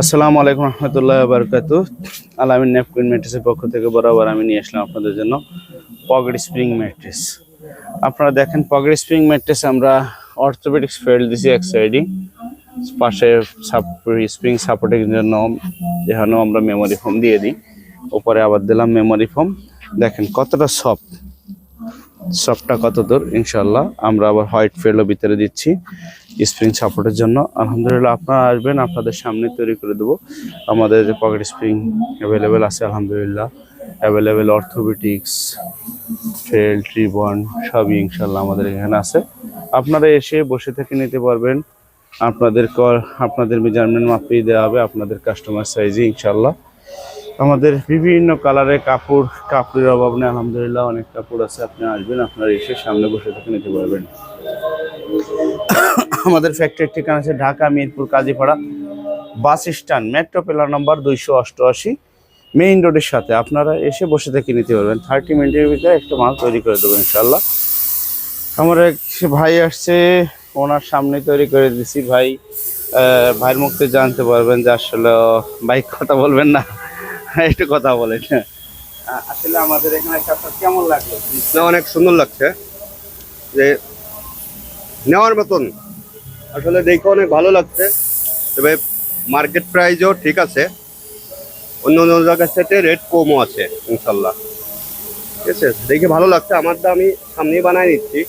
আসসালামু আলাইকুম রহমতুল্লাহ বারকাত। আলামিন ন্যাপকিন ম্যাট্রেসের পক্ষ থেকে বরাবর আমি নিয়ে আসলাম আপনাদের জন্য পকেট স্প্রিং ম্যাট্রেস। আপনারা দেখেন, পকেট স্প্রিং ম্যাট্রেস আমরা অর্থোপেডিক্স ফেল দিছি এক সাইডে। পাশে স্প্রিং সাপোর্টের জন্য এখানেও আমরা মেমোরি ফোম দিয়ে দিই। ওপরে আবার দিলাম মেমোরি ফোম। দেখেন, কতটা সফট। সফটটা কত দূর ইনশাল্লাহ আমরা আবার হোয়াইট ফেলও ভিতরে দিচ্ছি। স্প্রিং সাপোর্টের জন্য। আলহামদুলিল্লাহ আপনারা আসবেন, আপনাদের সামনে তৈরি করে দেবো। আমাদের পকেট স্প্রিং অ্যাভেলেবেল আছে, আলহামদুলিল্লাহ। অ্যাভেলেবেল অর্থোপেটিক্স ফেল ট্রিবন সবই ইনশাল্লাহ আমাদের এখানে আছে। আপনারা এসে বসে থেকে নিতে পারবেন। আপনাদের ক- আপনাদের মেজারমেন্ট মাপিয়ে দেওয়া হবে, আপনাদের কাস্টমার সাইজে ইনশাল্লাহ আমাদের বিভিন্ন কালারের কাপড়, কাপড়ের অভাব নেই, আলহামদুলিল্লাহ। অনেক কাপড় আছে, আপনি আসবেন, আপনারা এসে সামনে বসে থেকে নিতে পারবেন। আমাদের ফ্যাক্টরির ঠিকানা আছে Dhaka, Mirpur, Kazipara bus stand metro pillar number দুইশো অষ্টআশি মেইন রোডের সাথে। আপনারা এসে বসে থেকে নিতে পারবেন। থার্টি মিনিটের ভিতরে একটা মাল তৈরি করে দেবেন ইনশাল্লাহ আমার এক ভাই আসছে, ওনার সামনে তৈরি করে দিছি। ভাই ভাইয়ের মুখতে জানতে পারবেন যে আসলে বাইক কথা বলবেন না, একটু কথা বলেন। আসলে আমাদের এখানে কাজটা কেমন লাগল? অনেক সুন্দর লাগছে। যে নেওয়ার মতন আসলে দেখে অনেক ভালো লাগছে। তবে মার্কেট প্রাইসও ঠিক আছে। অন্য অন্য জায়গার সাথে রেট কমও আছে ইনশাল্লাহ ঠিক আছে? দেখে ভালো লাগছে। আমারটা আমি সামনেই বানায় নিচ্ছি।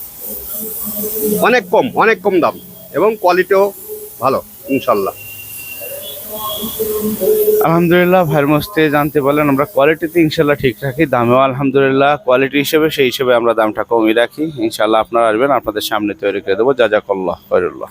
অনেক কম অনেক কম দাম এবং কোয়ালিটিও ভালো ইনশাল্লাহ আলহামদুলিল্লাহ, ভাইয়ের মস্তে জানতে পারলেন, আমরা কোয়ালিটিতে ইনশাল্লাহ ঠিক রাখি, দামেও আলহামদুলিল্লাহ। কোয়ালিটি হিসেবে সেই হিসেবে আমরা দামটা কমই রাখি। ইনশাল্লাহ আপনারা আসবেন, আপনাদের সামনে তৈরি করে দেবো। যা যা কল্লাহ খৈরুল্লাহ